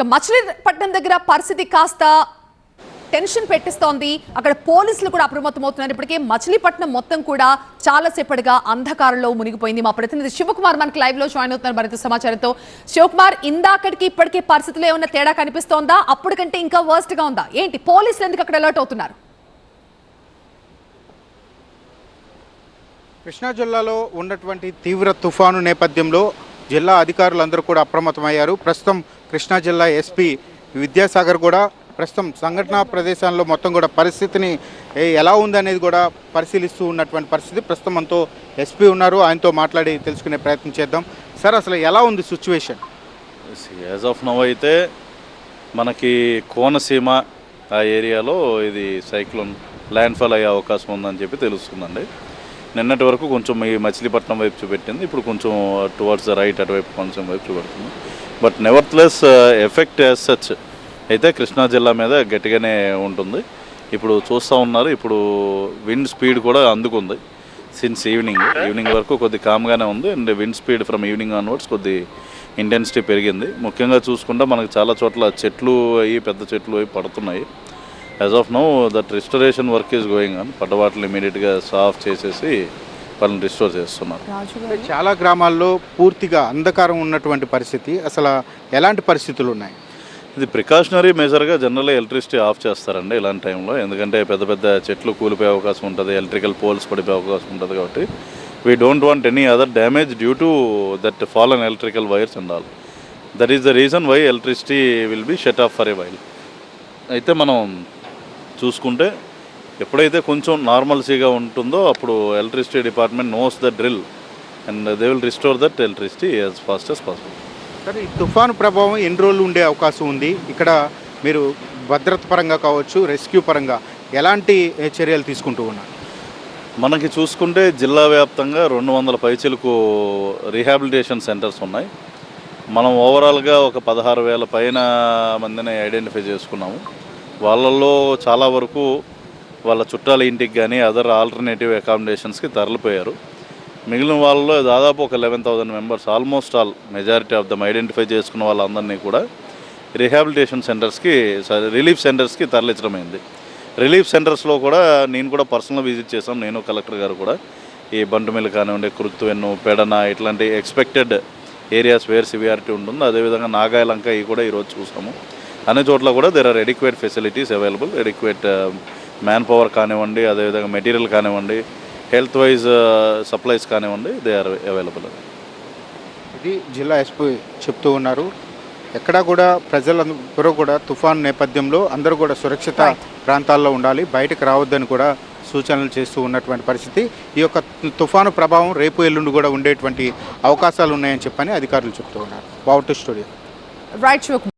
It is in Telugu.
ఇక మచిలీపట్నం దగ్గర పరిస్థితి కాస్త టెన్షన్ పెట్టిస్తోంది. అక్కడ పోలీసులు కూడా అప్రమత్తమవుతున్నారు. ఇప్పటికే మచిలీపట్నం మొత్తం కూడా చాలా సేపటిగా అంధకారంలో మునిగిపోయింది. మా ప్రతినిధి శివకుమార్ మనకి లైవ్లో జాయిన్ అవుతున్నారు మరింత సమాచారంతో. శివకుమార్ ఇందాకటికి ఇప్పటికే పరిస్థితులు ఏమన్నా తేడా కనిపిస్తోందా? అప్పటికంటే ఇంకా వర్స్ట్గా ఉందా? ఏంటి పోలీసులు ఎందుకు అక్కడ అలర్ట్ అవుతున్నారు? కృష్ణా జిల్లాలో ఉన్నటువంటి తీవ్ర తుఫాను నేపథ్యంలో జిల్లా అధికారులందరూ కూడా అప్రమత్తమయ్యారు. ప్రస్తుతం కృష్ణా జిల్లా ఎస్పీ విద్యాసాగర్ కూడా ప్రస్తుతం సంఘటనా ప్రదేశాల్లో మొత్తం కూడా పరిస్థితిని ఎలా ఉందనేది కూడా పరిశీలిస్తూ ఉన్నటువంటి పరిస్థితి ప్రస్తుతం మనతో ఎస్పీ ఉన్నారు. ఆయనతో మాట్లాడి తెలుసుకునే ప్రయత్నం చేద్దాం. సార్ అసలు ఎలా ఉంది సిచ్యువేషన్? యాజ్ ఆఫ్ నవ్ అయితే మనకి కోనసీమ ఆ ఏరియాలో ఇది సైక్లోన్ ల్యాండ్ఫాల్ అయ్యే అవకాశం ఉందని చెప్పి తెలుస్తుందండి. నిన్నటి వరకు కొంచెం ఈ మచిలీపట్నం వైపు చూపెట్టింది. ఇప్పుడు కొంచెం టువర్డ్స్ ద రైట్ అటువైపు కొంచెం వైపు చూపెడుతుంది. But nevertheless uh, effect as such అయితే కృష్ణా జిల్లా మీద గట్టిగానే ఉంటుంది. ఇప్పుడు చూస్తూ ఉన్నారు ఇప్పుడు విండ్ స్పీడ్ కూడా అందుకుంది. సిన్స్ ఈవినింగ్ ఈవినింగ్ వరకు కొద్ది కామ్గానే ఉంది and wind speed from evening onwards కొద్ది ఇంటెన్సిటీ పెరిగింది. ముఖ్యంగా చూసుకుంటే మనకు చాలా చోట్ల చెట్లు అయ్యి పెద్ద చెట్లు అవి పడుతున్నాయి. As of now that restoration work is going on పడ్డ వాటిని ఇమీడియట్గా సాఫ్ చేసేసి వాళ్ళని రిస్టోర్ చేస్తున్నారు. చాలా గ్రామాల్లో పూర్తిగా అంధకారం ఉన్నటువంటి పరిస్థితి. అసలు ఎలాంటి పరిస్థితులు ఉన్నాయి? ఇది ప్రికాషనరీ మెజర్గా జనరల్గా ఎలక్ట్రిసిటీ ఆఫ్ చేస్తారండి ఇలాంటి టైంలో. ఎందుకంటే పెద్ద పెద్ద చెట్లు కూలిపోయే అవకాశం ఉంటుంది ఎలక్ట్రికల్ పోల్స్ పడిపోయే అవకాశం ఉంటుంది కాబట్టి we don't want any other damage due to that fall and electrical wires and all that is the reason why electricity will be shut off for a while అయితే మనం చూసుకుంటే ఎప్పుడైతే కొంచెం నార్మల్సీగా ఉంటుందో అప్పుడు electricity department knows the drill and they will restore that electricity as fast as possible సరే ఈ తుఫాను ప్రభావం ఎన్ని రోజులు ఉండే అవకాశం ఉంది? ఇక్కడ మీరు భద్రత పరంగా కావచ్చు రెస్క్యూ పరంగా ఎలాంటి చర్యలు తీసుకుంటూ ఉన్నారు? మనకి చూసుకుంటే జిల్లా వ్యాప్తంగా రెండు వందల పైచిలకు రీహాబిలిటేషన్ సెంటర్స్ ఉన్నాయి. మనం ఓవరాల్గా ఒక పదహారు వేల పైన మందిని ఐడెంటిఫై చేసుకున్నాము. వాళ్ళల్లో చాలా వరకు వాళ్ళ చుట్టాల ఇంటికి కానీ అదర్ ఆల్టర్నేటివ్ అకామిడేషన్స్కి తరలిపోయారు. మిగిలిన వాళ్ళలో దాదాపు ఒక eleven thousand members almost all majority of them identify చేసుకున్న వాళ్ళందరినీ కూడా రిహాబిలిటేషన్ సెంటర్స్కి రిలీఫ్ సెంటర్స్కి తరలించడమైంది రిలీఫ్ సెంటర్స్లో కూడా నేను కూడా పర్సనల్ విజిట్ చేశాం. నేను కలెక్టర్ గారు కూడా. ఈ బంటుమిల్లి కానివ్వండి కృత్వెన్ను పెడన ఇట్లాంటి ఎక్స్పెక్టెడ్ ఏరియాస్ వేర్ సివియారిటీ ఉంటుందో. అదేవిధంగా నాగాయలంక ఇవి కూడా ఈరోజు చూసాము. అన్ని చోట్ల కూడా there are adequate facilities available adequate manpower కానివ్వండి అదేవిధంగా మెటీరియల్ కానివ్వండి హెల్త్ వైజ్ సప్లైస్ కానివ్వండి దే ఆర్ అవైలబుల్. ఇది జిల్లా ఎస్పీ చెప్తూ ఉన్నారు. ఎక్కడా కూడా ప్రజలందరూ కూడా తుఫాన్ నేపథ్యంలో అందరూ కూడా సురక్షిత ప్రాంతాల్లో ఉండాలి బయటకు రావద్దని కూడా సూచనలు చేస్తూ ఉన్నటువంటి పరిస్థితి. ఈ యొక్క తుఫాను ప్రభావం రేపు ఎల్లుండి కూడా ఉండేటువంటి అవకాశాలు ఉన్నాయని చెప్పని అధికారులు చెప్తూ ఉన్నారు. బావుటు స్టూడియో. రైట్